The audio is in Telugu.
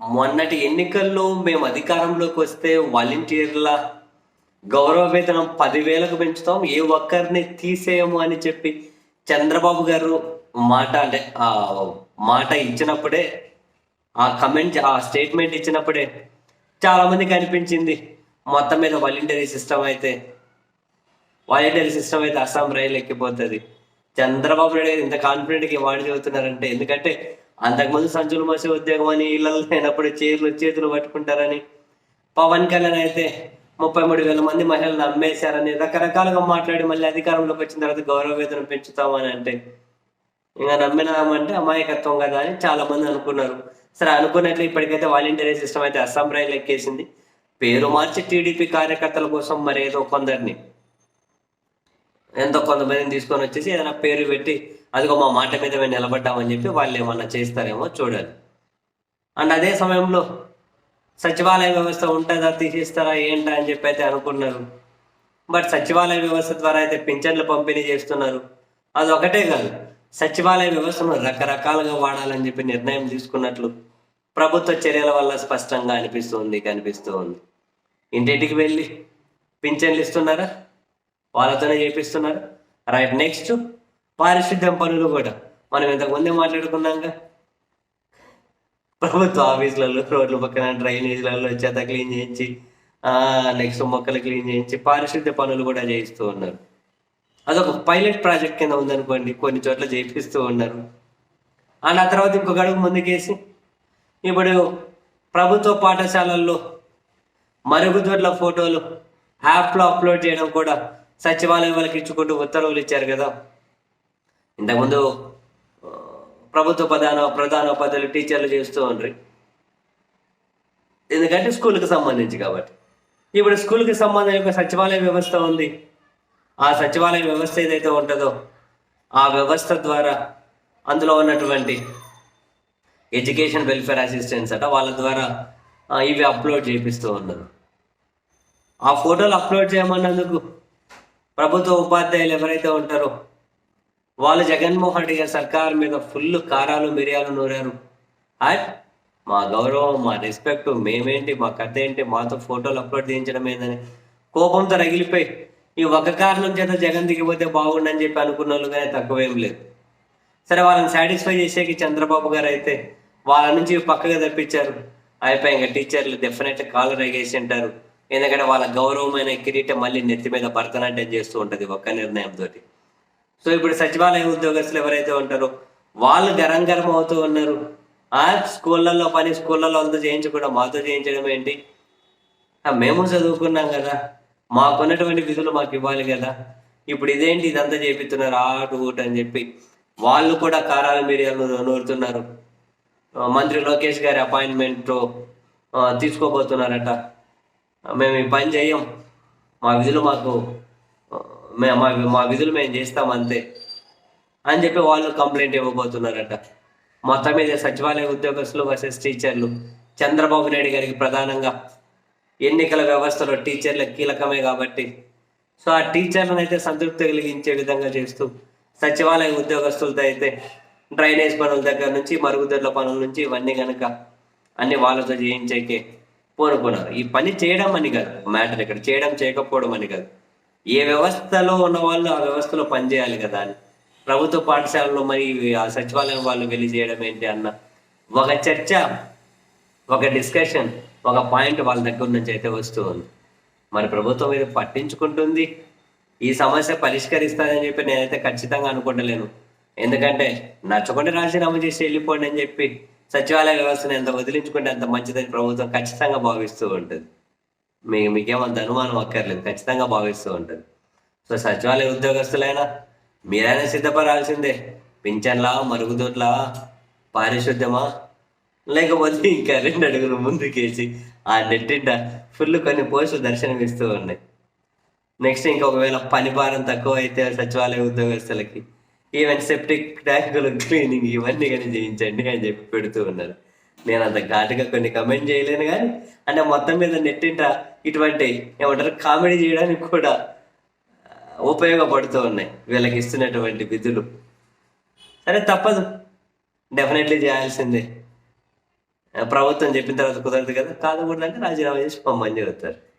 మొన్నటి ఎన్నికల్లో మేము అధికారంలోకి వస్తే వాలంటీర్ల గౌరవ వేతనం పదివేలకు పెంచుతాం ఏ ఒక్కరిని తీసేయము అని చెప్పి చంద్రబాబు గారు మాట అంటే ఆ మాట ఇచ్చినప్పుడే ఆ కమెంట్ ఆ స్టేట్మెంట్ ఇచ్చినప్పుడే చాలా మందికి అనిపించింది. మొత్తం మీద వాలంటరీ సిస్టమ్ అయితే వాలంటరీ సిస్టమ్ అయితే అస్సాం రైలు ఎక్కిపోతుంది. చంద్రబాబు నాయుడు ఇంత కాన్ఫిడెంట్గా వాడు చెబుతున్నారంటే ఎందుకంటే అంతకుముందు సంచులు మోసే ఉద్యోగం అని ఇళ్ళల్లో లేనప్పుడు చేతులు చేతులు పట్టుకుంటారని. పవన్ కళ్యాణ్ అయితే ముప్పై మూడు వేల మంది మహిళలను అమ్మేశారని రకరకాలుగా మాట్లాడి మళ్ళీ అధికారంలోకి వచ్చిన తర్వాత గౌరవ వేతనం పెంచుతామని అంటే. ఇంకా నమ్మినామంటే అమాయకత్వం కదా అని చాలా మంది అనుకున్నారు. సరే అనుకున్నట్లు ఇప్పటికైతే వాలంటీరీ సిస్టమ్ అయితే అస్సాం రైలు ఎక్కేసింది. పేరు మార్చి టీడీపీ కార్యకర్తల కోసం మరి ఏదో కొందరిని. ఎంతో కొంతమందిని తీసుకొని వచ్చేసి ఏదైనా పేరు పెట్టి అదిగో మా మాట మీద మేము నిలబడ్డామని చెప్పి వాళ్ళు ఏమన్నా చేస్తారేమో చూడాలి. అండ్ అదే సమయంలో సచివాలయ వ్యవస్థ ఉంటుందా తీసేస్తారా ఏంటా అని చెప్పి అయితే అనుకున్నారు. బట్ సచివాలయ వ్యవస్థ ద్వారా అయితే పింఛన్లు పంపిణీ చేస్తున్నారు. అది ఒకటే కాదు సచివాలయ వ్యవస్థను రకరకాలుగా వాడాలని చెప్పి నిర్ణయం తీసుకున్నట్లు ప్రభుత్వ చర్యల వల్ల స్పష్టంగా అనిపిస్తుంది కనిపిస్తూ ఉంది ఇంటింటికి వెళ్ళి పింఛన్లు ఇస్తున్నారా? వాళ్ళతోనే చేపిస్తున్నారు? Right next. పారిశుద్ధ్యం పనులు కూడా. మనం ఇంతకుముందే మాట్లాడుకున్నాక ప్రభుత్వ ఆఫీసులలో రోడ్ల పక్కన డ్రైనేజీలలో చెత్త క్లీన్ చేయించి నెక్స్ట్ మొక్కలు క్లీన్ చేయించి పారిశుద్ధ్య పనులు కూడా చేయిస్తూ ఉన్నారు. అదొక పైలట్ ప్రాజెక్ట్ కింద ఉందనుకోండి కొన్ని చోట్ల చేపిస్తూ ఉన్నారు. అండ్ ఆ తర్వాత ఇంకొక అడుగు ముందుకేసి ఇప్పుడు ప్రభుత్వ పాఠశాలల్లో మరుగుదొడ్ల ఫోటోలు యాప్లో అప్లోడ్ చేయడం కూడా సచివాలయం వాళ్ళకి ఇచ్చుకుంటూ ఉత్తర్వులు ఇచ్చారు కదా. ఇంతకుముందు ప్రభుత్వ ప్రధాన ప్రధాన పదవులు టీచర్లు చేస్తూ ఉండ్రి. ఎందుకంటే స్కూల్కి సంబంధించి కాబట్టి. ఇప్పుడు స్కూల్కి సంబంధించిన సచివాలయ వ్యవస్థ ఉంది. ఆ సచివాలయ వ్యవస్థ ఏదైతే ఉంటుందో ఆ వ్యవస్థ ద్వారా అందులో ఉన్నటువంటి ఎడ్యుకేషన్ వెల్ఫేర్ అసిస్టెంట్స్ అట వాళ్ళ ద్వారా ఇవి అప్లోడ్ చేపిస్తూ ఉన్నారు ఆ ఫోటోలు అప్లోడ్ చేయమన్నందుకు ప్రభుత్వ ఉపాధ్యాయులు ఎవరైతే ఉంటారో వాళ్ళు జగన్మోహన్ రెడ్డి గారి సర్కార్ మీద ఫుల్ కారాలు మిరియాలు నూరారు. అండ్ మా గౌరవం మా రెస్పెక్ట్ మేమేంటి మా కథ ఏంటి మాతో ఫోటోలు అప్లోడ్ చేయించడం ఏందని కోపంతో రగిలిపోయి ఈ ఒక కారణం చేత జగన్ దిగిపోతే బాగుండని చెప్పి అనుకున్న వాళ్ళు కానీ తక్కువేం లేదు. సరే వాళ్ళని సాటిస్ఫై చేసేకి చంద్రబాబు గారు అయితే వాళ్ళ నుంచి పక్కగా తప్పించారు. అయిపోయి ఇంకా టీచర్లు డెఫినెట్ కాలు రగేసి ఉంటారు. ఎందుకంటే వాళ్ళ గౌరవమైన కిరీటం మళ్ళీ నెత్తి మీద భరతనాట్యం చేస్తూ ఉంటుంది ఒక్క నిర్ణయంతో సో ఇప్పుడు సచివాలయ ఉద్యోగస్తులు ఎవరైతే ఉంటారో వాళ్ళు గరం గరం అవుతూ ఉన్నారు. ఆ స్కూళ్ళల్లో పని స్కూళ్ళల్లో అంతా చేయించకుండా మాతో చేయించడం ఏంటి? మేము చదువుకున్నాం కదా. మాకున్నటువంటి విధులు మాకు ఇవ్వాలి కదా. ఇప్పుడు ఇదేంటి ఇదంతా చేపిస్తున్నారు ఆటు ఊట అని చెప్పి వాళ్ళు కూడా కారాల మీడియాలు నూరుతున్నారు. మంత్రి లోకేష్ గారి అపాయింట్మెంట్ తీసుకోబోతున్నారట. మేము ఈ పని చేయం. మా విధులు మాకు మే- మా మా విధులు మేము చేస్తాం అంతే. అని చెప్పి వాళ్ళు కంప్లైంట్ ఇవ్వబోతున్నారట. మొత్తం మీద సచివాలయ ఉద్యోగస్తులు వర్సెస్ టీచర్లు. చంద్రబాబు నాయుడు గారికి ప్రధానంగా ఎన్నికల వ్యవస్థలో టీచర్ల కీలకమే కాబట్టి. సో ఆ టీచర్లను అయితే సంతృప్తి కలిగించే విధంగా చేస్తూ సచివాలయ ఉద్యోగస్తులతో అయితే డ్రైనేజ్ పనుల దగ్గర నుంచి మరుగుదొడ్ల పనుల నుంచి ఇవన్నీ కనుక అన్ని వాళ్ళతో చేయించేకే కోరుకున్నారు ఈ పని చేయడం అని కాదు. మ్యాటర్ ఇక్కడ చేయడం చేయకపోవడం అని కాదు. ఏ వ్యవస్థలో ఉన్న వాళ్ళు ఆ వ్యవస్థలో పనిచేయాలి కదా అని. ప్రభుత్వ పాఠశాలలో మరి ఆ సచివాలయం వాళ్ళు వెళ్ళి చేయడం ఏంటి అన్న ఒక చర్చ ఒక డిస్కషన్ ఒక పాయింట్ వాళ్ళ దగ్గర నుంచి అయితే వస్తూ ఉంది. మరి ప్రభుత్వం ఇది పట్టించుకుంటుంది. ఈ సమస్య పరిష్కరిస్తానని చెప్పి నేనైతే ఖచ్చితంగా అనుకుంటలేను. ఎందుకంటే నచ్చకుండా రాజీనామా చేసి వెళ్ళిపోండి అని చెప్పి సచివాలయ వ్యవస్థను ఎంత వదిలించుకుంటే అంత మంచిదని ప్రభుత్వం ఖచ్చితంగా భావిస్తూ ఉంటుంది. మీ మీకేమంత అనుమానం అక్కర్లేదు ఖచ్చితంగా భావిస్తూ ఉంటుంది. సో సచివాలయ ఉద్యోగస్తులైనా మీరైనా సిద్ధపడాల్సిందే. పింఛన్లా మరుగుదొడ్లా పారిశుద్ధ్యమా? లేకపోతే ఇంకా రెండు అడుగులు ముందుకేసి ఆ నెట్టింట ఫుల్ కొన్ని పోస్టులు దర్శనమిస్తూ ఉన్నాయి. నెక్స్ట్ ఇంకొకవేళ పని భారం తక్కువ అయితే సచివాలయ ఉద్యోగస్తులకి ఈవెన్ సెప్టిక్ ట్యాంకులు క్లీనింగ్ ఇవన్నీ కానీ చేయించండి అని చెప్పి పెడుతూ ఉన్నారు. నేను అంత ఘాటుగా కొన్ని కమెంట్ చేయలేను కానీ అంటే మొత్తం మీద నెట్టింట ఇటువంటి ఏమంటారు కామెడీ చేయడానికి కూడా ఉపయోగపడుతూ ఉన్నాయి. వీళ్ళకి ఇస్తున్నటువంటి విధులు. సరే తప్పదు. డెఫినెట్లీ చేయాల్సిందే. ప్రభుత్వం చెప్పిన తర్వాత కుదరదు కదా. కాదు కూడా అంటే రాజీనామా చేసి పంపని చెబుతారు